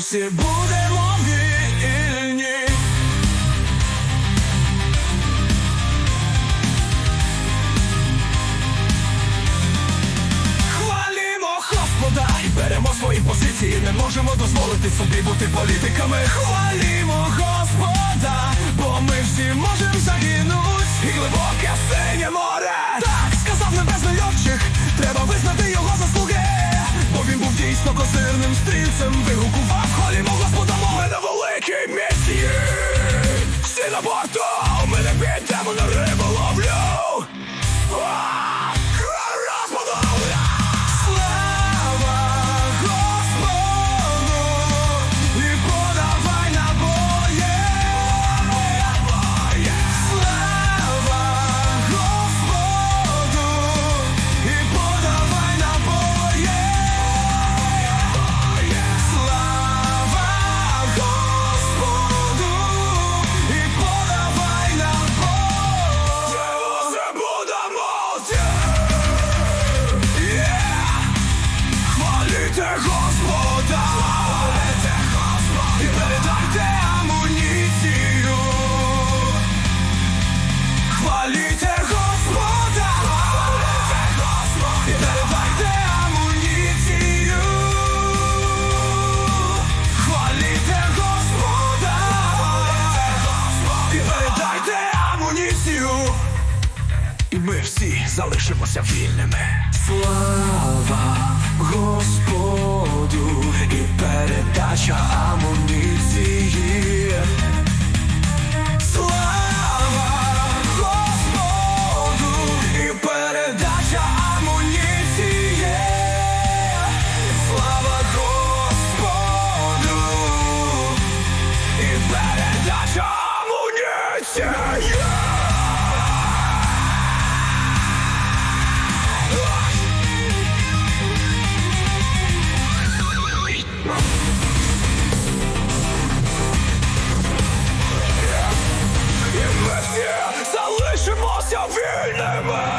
всі будемо вільні. Хвалімо Господа і беремо свої позиції. Не можемо дозволити собі бути політиками. Хвалімо Господа, бо ми всі можемо загинуть. І глибоке синє море. Так сказав небесний льотчик, треба визнати його заслуги. Бо він був дійсно козирним стрільцем. Вигукував como. Хвалите Господа, хвалите Господа, і передайте амуніцію. Хвалите Господа, хвалите Господа, і передайте амуніцію. Хвалите Господа, хвалите Господа, і передайте амуніцію. І ми всі залишимося вільними. Слава Close your eyes. 小屁孩